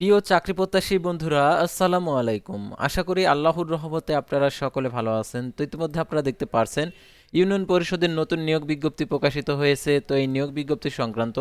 প্রিয় চাকরি প্রত্যাশী বন্ধুরা, আসসালামু আলাইকুম। আশা করি আল্লাহর রহমতে আপনারা সকলে ভালো আছেন। তো ইতিমধ্যে আপনারা দেখতে পারছেন, ইউনিয়ন পরিষদের নতুন নিয়োগ বিজ্ঞপ্তি প্রকাশিত হয়েছে। তো এই নিয়োগ বিজ্ঞপ্তি সংক্রান্ত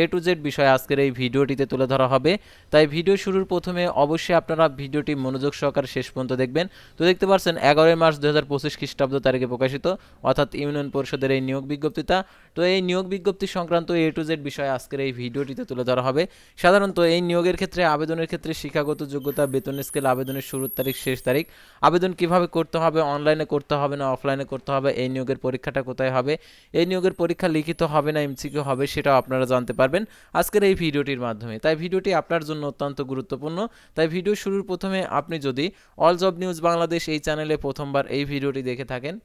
এ টু জেড বিষয় আজকের এই ভিডিওটিতে তুলে ধরা হবে। তাই ভিডিও শুরুর প্রথমে অবশ্যই আপনারা ভিডিওটি মনোযোগ সহকারে শেষ পর্যন্ত দেখবেন। তো দেখতে পাচ্ছেন, এগারোই মার্চ দু হাজার পঁচিশ খ্রিস্টাব্দ তারিখে প্রকাশিত, অর্থাৎ ইউনিয়ন পরিষদের এই নিয়োগ বিজ্ঞপ্তিটা। তো এই নিয়োগ বিজ্ঞপ্তি সংক্রান্ত এ টু জেড বিষয় আজকের এই ভিডিওটিতে তুলে ধরা হবে। সাধারণত এই নিয়োগের ক্ষেত্রে, আবেদনের ক্ষেত্রে শিক্ষাগত যোগ্যতা, বেতন স্কেল, আবেদনের শুরুর তারিখ, শেষ তারিখ, আবেদন কীভাবে করতে হবে, অনলাইনে করতে হবে না, অফলাইনে করতে হবে, এই নিয়োগের পরীক্ষাটা কোথায় হবে, এই নিয়োগের পরীক্ষা লিখিত হবে না, এমসিকিউ হবে, সেটাও আপনারা জানতে পারবেন আজকের এই ভিডিওটির মাধ্যমে। তাই ভিডিওটি আপনার জন্য অত্যন্ত গুরুত্বপূর্ণ। তাই ভিডিও শুরুর প্রথমে আপনি যদি অল জব নিউজ বাংলাদেশ এই চ্যানেলে প্রথমবার এই ভিডিওটি দেখে থাকেন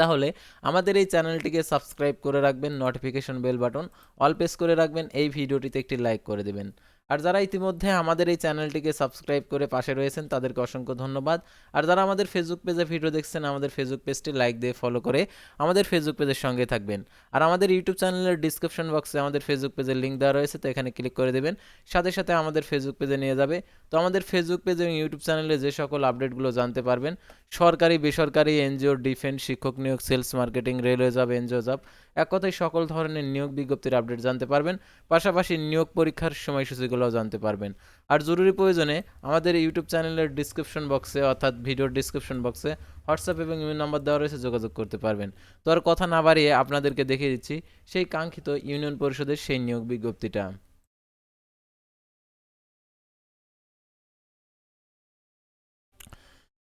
তাহলে আমাদের এই চ্যানেলটিকে সাবস্ক্রাইব করে রাখবেন, notification bell button all press করে রাখবেন, এই ভিডিওটিতে একটি লাইক করে দেবেন। আর যারা ইতিমধ্যে আমাদের এই চ্যানেলটিকে সাবস্ক্রাইব করে পাশে রয়েছেন, তাদেরকে অসংখ্য ধন্যবাদ। আর যারা আমাদের ফেসবুক পেজে ভিডিও দেখছেন, আমাদের ফেসবুক পেজটি লাইক দিয়ে ফলো করে আমাদের ফেসবুক পেজের সঙ্গে থাকবেন। আর আমাদের ইউটিউব চ্যানেলের ডিসক্রিপশন বক্সে আমাদের ফেসবুক পেজের লিঙ্ক দেওয়া রয়েছে, তো এখানে ক্লিক করে দেবেন। সাথে সাথে আমাদের ফেসবুক পেজে নিয়ে যাবে। তো আমাদের ফেসবুক পেজ এবং ইউটিউব চ্যানেলে যে সকল আপডেটগুলো জানতে পারবেন, সরকারি, বেসরকারি, এনজিও ডিফেন্স শিক্ষক নিয়োগ sales marketing railway job NGO job এক কথায় সকল ধরনের নিয়োগ বিজ্ঞপ্তির আপডেট জানতে পারবেন, পাশাপাশি নিয়োগ পরীক্ষার সময়সূচিগুলোও জানতে পারবেন। আর জরুরি প্রয়োজনে আমাদের ইউটিউব চ্যানেলের ডিসক্রিপশন বক্সে অর্থাৎ ভিডিওর ডিসক্রিপশন বক্সে হোয়াটসঅ্যাপ এবং ইমেল নাম্বার দেওয়া রয়েছে, যোগাযোগ করতে পারবেন। তো আর কথা না বাড়িয়ে আপনাদেরকে দেখিয়ে দিচ্ছি সেই কাঙ্ক্ষিত ইউনিয়ন পরিষদের সেই নিয়োগ বিজ্ঞপ্তিটা।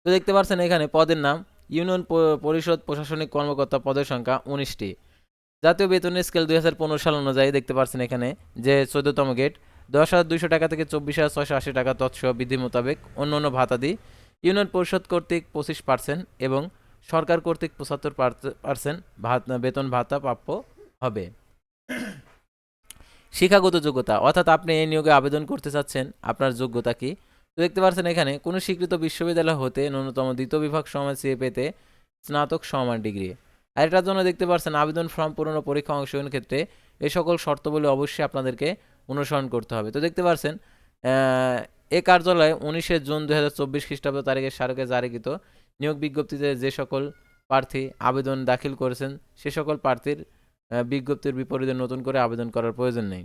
তো দেখতে পাচ্ছেন এখানে পদের নাম, ইউনিয়ন পরিষদ প্রশাসনিক কর্মকর্তা পদের সংখ্যা উনিশটি। জাতীয় বেতনের স্কেল দুই হাজার পনেরো সাল অনুযায়ী দেখতে পাচ্ছেন এখানে যে চোদ্দতম গেট দশ হাজার দুইশো টাকা থেকে চব্বিশ হাজার ছয়শো আশি টাকা তৎসহ বিধি মোতাবেক অন্য অন্য ভাতাদি, ইউনিয়ন পরিষদ কর্তৃক পঁচিশ পার্সেন্ট এবং সরকার কর্তৃক পঁচাত্তর পার্সেন্ট বেতন ভাতা প্রাপ্য হবে। শিক্ষাগত যোগ্যতা, অর্থাৎ আপনি এই নিয়োগে আবেদন করতে চাচ্ছেন, আপনার যোগ্যতা কি? দেখতে পাচ্ছেন এখানে, কোনো স্বীকৃত বিশ্ববিদ্যালয় হতে ন্যূনতম দ্বিতীয় বিভাগ সময় চেয়ে পেতে স্নাতক সমান ডিগ্রি। আর এটার জন্য দেখতে পাচ্ছেন আবেদন ফর্ম পূরণ ও পরীক্ষা অংশগ্রহণের ক্ষেত্রে এই সকল শর্তাবলী অবশ্যই আপনাদেরকে অনুসরণ করতে হবে। তো দেখতে পাচ্ছেন এ কার্যালয়ে উনিশে জুন দু হাজার চব্বিশ খ্রিস্টাব্দ তারিখে স্মারকে জারিকৃত নিয়োগ বিজ্ঞপ্তিতে যে সকল প্রার্থী আবেদন দাখিল করেছেন, সে সকল প্রার্থীর বিজ্ঞপ্তির বিপরীতে নতুন করে আবেদন করার প্রয়োজন নেই।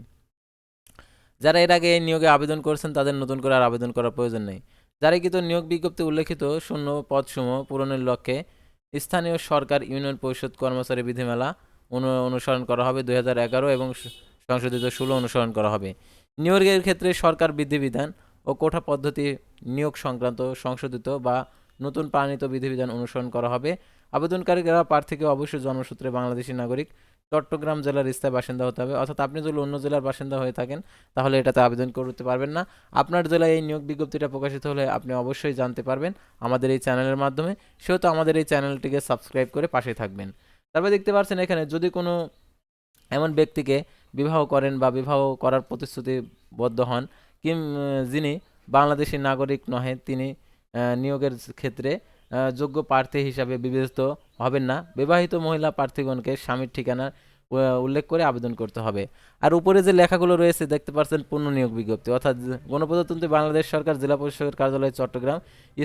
যারা এর আগে এই নিয়োগে আবেদন করেছেন, তাদের নতুন করে আর আবেদন করার প্রয়োজন নেই। জারিকৃত নিয়োগ বিজ্ঞপ্তি উল্লেখিত, শূন্য পদসমূহ পূরণের লক্ষ্যে স্থানীয় সরকার ইউনিয়ন পরিষদ কর্মচারী বিধিমালা অনু- অনুসরণ করা হবে দুই হাজার এগারো এবং সংশোধিত ষোলো অনুসরণ করা হবে। নিয়োগের ক্ষেত্রে সরকার বিধিবিধান ও কোঠা পদ্ধতি নিয়োগ সংক্রান্ত সংশোধিত বা নতুন প্রাণিত বিধিবিধান অনুসরণ করা হবে। আবেদনকারীরা প্রার্থীকে অবশ্যই জন্মসূত্রে বাংলাদেশী নাগরিক চট্টগ্রাম জেলার স্থায়ী বাসিন্দা হতে হবে। অর্থাৎ আপনি যদি অন্য জেলার বাসিন্দা হয়ে থাকেন, তাহলে এটাতে আবেদন করতে পারবেন না। আপনার জেলায় এই নিয়োগ বিজ্ঞপ্তিটা প্রকাশিত হলে আপনি অবশ্যই জানতে পারবেন আমাদের এই চ্যানেলের মাধ্যমে। সেহেতু আমাদের এই চ্যানেলটিকে সাবস্ক্রাইব করে পাশে থাকবেন। তারপরে দেখতে পাচ্ছেন এখানে যদি কোনো এমন ব্যক্তিকে বিবাহ করেন বা বিবাহ করার প্রতিশ্রুতিবদ্ধ হন, কিম যিনি বাংলাদেশী নাগরিক নহে, তিনি নিয়োগের ক্ষেত্রে যোগ্য প্রার্থী হিসাবে বিবেচিত হবেন না। বিবাহিত মহিলা প্রার্থীগণকে স্বামীর ঠিকানা উল্লেখ করে আবেদন করতে হবে। আর উপরে যে লেখাগুলো রয়েছে, দেখতে পাচ্ছেন পূর্ণ নিয়োগ বিজ্ঞপ্তি। অর্থাৎ গণপ্রজাতন্ত্রী বাংলাদেশ সরকার, জেলা পরিষদের কার্যালয় চট্টগ্রাম,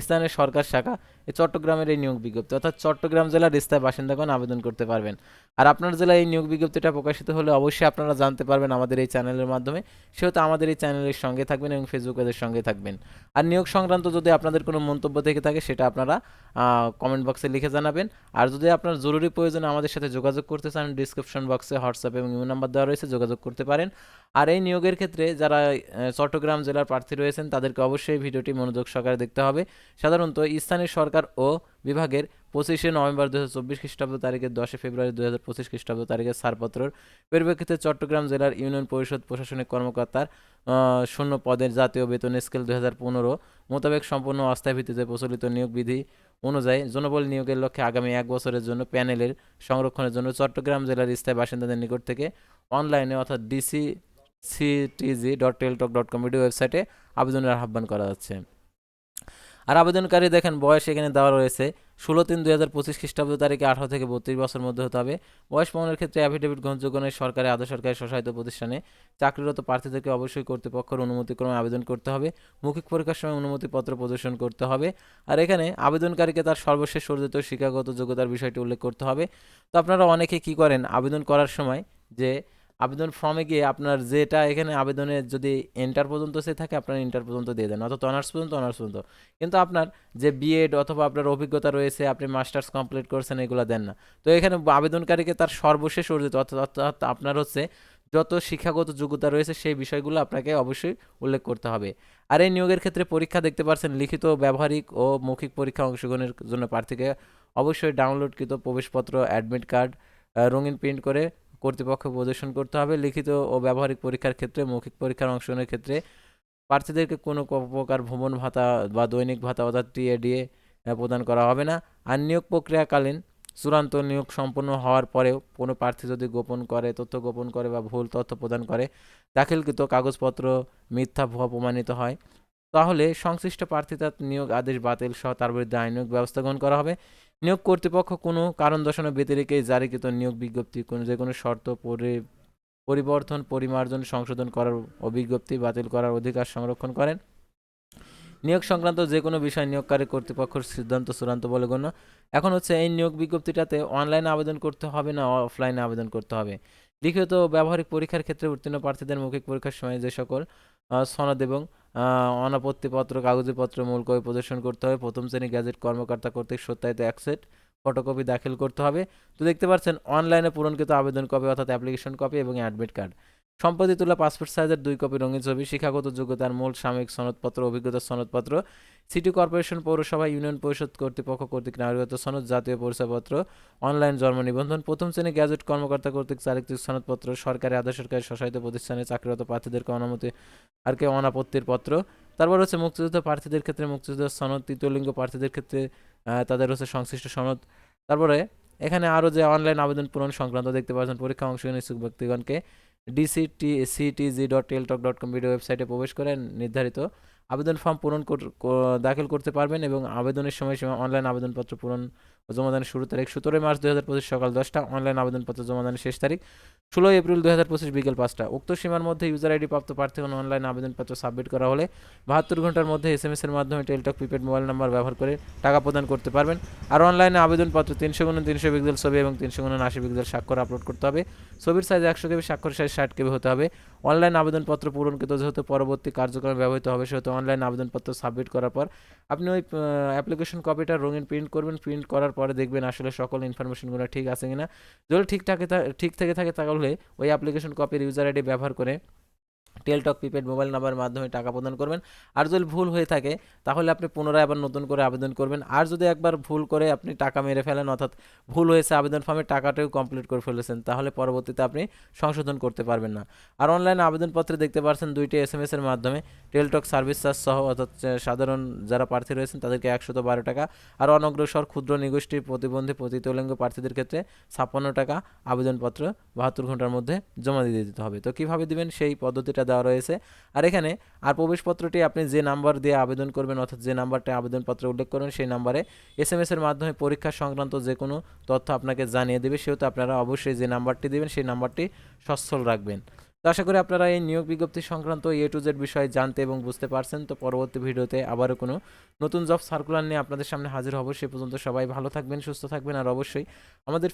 স্থানীয় সরকার শাখা এই চট্টগ্রামের এই নিয়োগ বিজ্ঞপ্তি। অর্থাৎ চট্টগ্রাম জেলার স্থায়ী বাসিন্দাগণ আবেদন করতে পারবেন। আর আপনার জেলায় এই নিয়োগ বিজ্ঞপ্তিটা প্রকাশিত হলে অবশ্যই আপনারা জানতে পারবেন আমাদের এই চ্যানেলের মাধ্যমে। সেহেতু আমাদের এই চ্যানেলের সঙ্গে থাকবেন এবং ফেসবুক সঙ্গে থাকবেন। আর নিয়োগ সংক্রান্ত যদি আপনাদের কোনো মন্তব্য থেকে থাকে, সেটা আপনারা কমেন্ট বক্সে লিখে জানাবেন। আর যদি আপনার জরুরি প্রয়োজনে আমাদের সাথে যোগাযোগ করতে চান ডিসক্রিপশন বক্সে হোয়াটসঅ্যাপ এবং ইমেল নাম্বার দেওয়া রয়েছে, যোগাযোগ করতে পারেন। আর এই নিয়োগের ক্ষেত্রে যারা চট্টগ্রাম জেলার প্রার্থী রয়েছেন, তাদেরকে অবশ্যই ভিডিওটি মনোযোগ সহকারে দেখতে হবে। সাধারণত স্থানীয় সরকার ও বিভাগের পঁচিশে নভেম্বর দু হাজার চব্বিশ খ্রিস্টাব্দ তারিখের দশই ফেব্রুয়ারি দু হাজার পঁচিশ খ্রিস্টাব্দ তারিখের ছাড়পত্রর পরিপ্রেক্ষিতে চট্টগ্রাম জেলার ইউনিয়ন পরিষদ প্রশাসনিক কর্মকর্তার শূন্য পদের জাতীয় বেতন স্কেল দু হাজার পনেরো মোতাবেক সম্পূর্ণ অস্থায়ী ভিত্তিতে প্রচলিত নিয়োগ বিধি অনুযায়ী জনবল নিয়োগের লক্ষ্যে আগামী এক বছরের জন্য প্যানেলের সংরক্ষণের জন্য চট্টগ্রাম জেলার স্থায়ী বাসিন্দাদের নিকট থেকে অনলাইনে অর্থাৎ DC CTG dot Teletalk dot com ওয়েবসাইটে আবেদনের আহ্বান করা যাচ্ছে আর আবেদনকারী দেখেন, বয়স এখানে দেওয়া রয়েছে ষোলো তিন দুই হাজার পঁচিশ খ্রিস্টাব্দ তারিখে আঠারো থেকে বত্রিশ বছর মধ্যে হতে হবে। বয়স প্রমাণের ক্ষেত্রে অ্যাফিডেভিট গ্রহণযোগ্য নয় সরকারি আধা সরকারি স্বশাসিত প্রতিষ্ঠানে চাকরিরত প্রার্থীদেরকে অবশ্যই কর্তৃপক্ষের অনুমতিক্রমে আবেদন করতে হবে। মৌখিক পরীক্ষার সময় অনুমতিপত্র প্রদর্শন করতে হবে। আর এখানে আবেদনকারীকে তার সর্বশেষ অর্জিত শিক্ষাগত যোগ্যতার বিষয়টি উল্লেখ করতে হবে। তো আপনারা অনেকে কি করেন? আবেদন করার সময় যে আবেদন ফর্মে গিয়ে আপনার যেটা এখানে আবেদনে যদি এন্টার পর্যন্ত সে থাকে, আপনার ইন্টার পর্যন্ত দিয়ে দেন। অর্থাৎ অনার্স পর্যন্ত অনার্স পর্যন্ত। কিন্তু আপনার যে বিএড অথবা আপনার অভিজ্ঞতা রয়েছে, আপনি মাস্টার্স কমপ্লিট করছেন, এগুলো দেন না। তো এখানে আবেদনকারীকে তার সর্বশেষ অর্জিত, অর্থাৎ আপনার হচ্ছে যত শিক্ষাগত যোগ্যতা রয়েছে, সেই বিষয়গুলো আপনাকে অবশ্যই উল্লেখ করতে হবে। আর এই নিয়োগের ক্ষেত্রে পরীক্ষা দেখতে পাচ্ছেন, লিখিত, ব্যবহারিক ও মৌখিক পরীক্ষা অংশগ্রহণের জন্য প্রার্থীকে অবশ্যই ডাউনলোডকৃত প্রবেশপত্র অ্যাডমিট কার্ড রঙিন প্রিন্ট করে কর্তৃপক্ষ প্রদর্শন করতে হবে। লিখিত ও ব্যবহারিক পরীক্ষার ক্ষেত্রে, মৌখিক পরীক্ষার অংশগ্রহণের ক্ষেত্রে প্রার্থীদেরকে কোনো প্রকার ভ্রমণ ভাতা বা দৈনিক ভাতা অর্থাৎ টিএডিএ প্রদান করা হবে না। আর নিয়োগ প্রক্রিয়াকালীন চূড়ান্ত নিয়োগ সম্পন্ন হওয়ার পরেও কোনো প্রার্থী যদি গোপন করে, তথ্য গোপন করে বা ভুল তথ্য প্রদান করে, দাখিলকৃত কাগজপত্র মিথ্যা, ভুয়া প্রমাণিত হয়, তাহলে সংশ্লিষ্ট প্রার্থী তার নিয়োগ আদেশ বাতিল সহ তার বিরুদ্ধে আইনক ব্যবস্থা গ্রহণ করা হবে। নিয়োগ কর্তৃপক্ষ কোনো কারণ দর্শানো ব্যতিরেকে জারিকৃত নিয়োগ বিজ্ঞপ্তি কোনো, যে কোনো শর্ত পরি- পরিবর্তন, পরিমার্জন, সংশোধন করার অবিজ্ঞপ্তি বাতিল করার অধিকার সংরক্ষণ করেন। নিয়োগ সংক্রান্ত যে কোনো বিষয় নিয়োগকারী কর্তৃপক্ষের সিদ্ধান্ত চূড়ান্ত বলে গণ্য। এখন হচ্ছে এই নিয়োগ বিজ্ঞপ্তিটাতে অনলাইনে আবেদন করতে হবে না অফলাইনে আবেদন করতে হবে? লিখিত ব্যবহারিক পরীক্ষার ক্ষেত্রে উত্তীর্ণ প্রার্থীদের মৌখিক পরীক্ষার সময় যে সকল সনদ এবং অনাপত্তিপত্র, কাগজপত্র মূল কপি প্রদর্শন করতে হবে। প্রথম শ্রেণি গ্যাজেট কর্মকর্তা কর্তৃক সত্যায়িত এক সেট ফটোকপি দাখিল করতে হবে। তো দেখতে পাচ্ছেন, অনলাইনে পূরণকৃত আবেদন কপি অর্থাৎ অ্যাপ্লিকেশন কপি এবং অ্যাডমিট কার্ড। সম্প্রতি তোলা পাসপোর্ট সাইজের দুই কপি রঙিন ছবি, শিক্ষাগত যোগ্যতার মূল সাময়িক সনদপত্র অভিজ্ঞতার সনদপত্র, সিটি কর্পোরেশন পৌরসভা, ইউনিয়ন পরিষদ কর্তৃপক্ষ কর্তৃক নাগরিকত্ব সনদ, জাতীয় পরিচয়পত্র, অনলাইন জন্ম নিবন্ধন, প্রথম শ্রেণি গ্যাজেট কর্মকর্তা কর্তৃক চারিত্রিক সনদপত্র, সরকারি আধা সরকারি স্বশাসিত প্রতিষ্ঠানে চাকরিরত প্রার্থীদেরকে অনুমতি আর কে অনাপত্তির পত্র। তারপর হচ্ছে মুক্তিযুদ্ধ প্রার্থীদের ক্ষেত্রে মুক্তিযুদ্ধ সনদ তৃতীয়লিঙ্গ প্রার্থীদের ক্ষেত্রে তাদের হচ্ছে সংশ্লিষ্ট সনদ। তারপরে এখানে আরও যে অনলাইন আবেদন পূরণ সংক্রান্ত দেখতে পাচ্ছেন, পরীক্ষা অংশগ্রহণ ইচ্ছুক ব্যক্তিগণকে। DCT CTG dot Teletalk dot com video ওয়েবসাইটে প্রবেশ করে নির্ধারিত আবেদন ফর্ম পূরণ দাখিল করতে পারবেন এবং আবেদনের সময়সীমা অনলাইন আবেদনপত্র পূরণ ও জমাদানের শুরু তারিখ সতেরোই মার্চ দুই হাজার পঁচিশ সকাল দশটা। অনলাইন আবেদনপত্র জমাদানের শেষ তারিখ ষোলোই এপ্রিল দুই হাজার পঁচিশ বিকেল পাঁচটা। উক্ত সীমার মধ্যে ইউজার আইডি প্রাপ্ত প্রার্থীগণ অনলাইন আবেদনপত্র সাবমিট করা হলে বাহাত্তর ঘণ্টার মধ্যে এস এম এস এর মাধ্যমে টেলটক প্রিপেড মোবাইল নাম্বার ব্যবহার করে টাকা প্রদান করতে পারবেন। আর অনলাইনে আবেদনপত্র তিনশো গুণ তিনশো পিক্সেল ছবি এবং তিনশো গুণ আশি পিক্সেল স্বাক্ষর আপলোড করতে হবে। ছবির সাইজ একশো কেবি, স্বাক্ষর সাইজ ষাট কেবি হতে হবে। অনলাইন আবেদনপত্র পূরণকৃত যেহেতু পরবর্তী কার্যক্রমে ব্যবহৃত হবে, সেহেতু অনলাইন আবেদনপত্র সাবমিট করার পর আপনি ওই অ্যাপ্লিকেশন কপিটা রঙিন প্রিন্ট করবেন। প্রিন্ট করার পরে দেখবেন আসলে সকল ইনফরমেশনগুলো ঠিক আছে কিনা। যদি ঠিক থাকে ঠিক থেকে থাকে তাহলে ওই অ্যাপ্লিকেশন কপির ইউজার আইডি ব্যবহার করে টেলটক প্রিপেড মোবাইল নাম্বারের মাধ্যমে টাকা প্রদান করবেন। আর যদি ভুল হয়ে থাকে, তাহলে আপনি পুনরায় আবার নতুন করে আবেদন করবেন। আর যদি একবার ভুল করে আপনি টাকা মেরে ফেলেন, অর্থাৎ ভুল হয়েছে আবেদন ফর্মে টাকাটাও কমপ্লিট করে ফেলেছেন, তাহলে পরবর্তীতে আপনি সংশোধন করতে পারবেন না। আর অনলাইন আবেদনপত্রে দেখতে পাচ্ছেন দুইটি এস এম এর মাধ্যমে টেলটক সার্ভিস চার্জ সহ, অর্থাৎ সাধারণ যারা প্রার্থী রয়েছেন, তাদেরকে একশত বারো টাকা। আর অনগ্রসর ক্ষুদ্র নিগোষ্ঠীর প্রতিবন্ধী প্রতিতলিঙ্গ প্রার্থীদের ক্ষেত্রে ছাপ্পান্ন টাকা আবেদনপত্র বাহাত্তর ঘণ্টার মধ্যে জমা দিয়ে দিতে হবে। তো কীভাবে দিবেন? সেই পদ্ধতিটা দেওয়া রয়েছে। আর এখানে আর প্রবেশপত্রটি আপনি যে নাম্বার দিয়ে আবেদন করবেন অর্থাৎ যে নাম্বারটা আবেদনপত্রে উল্লেখ করবেন সেই নাম্বারে এস এম এর মাধ্যমে পরীক্ষা সংক্রান্ত যে কোনো তথ্য আপনাকে জানিয়ে দেবে। সেহেতু আপনারা অবশ্যই যে নাম্বারটি দেবেন সেই নাম্বারটি সচ্ছল রাখবেন। তো আশা করি আপনারা এই নিয়োগ বিজ্ঞপ্তি সংক্রান্ত এ টু জেড বিষয়ে জানতে এবং বুঝতে পারছেন। তো পরবর্তী ভিডিওতে আবারও কোনো নতুন জব সার্কুলার নিয়ে আপনাদের সামনে হাজির হব। সে পর্যন্ত সবাই ভালো থাকবেন, সুস্থ থাকবেন। আর অবশ্যই আমাদের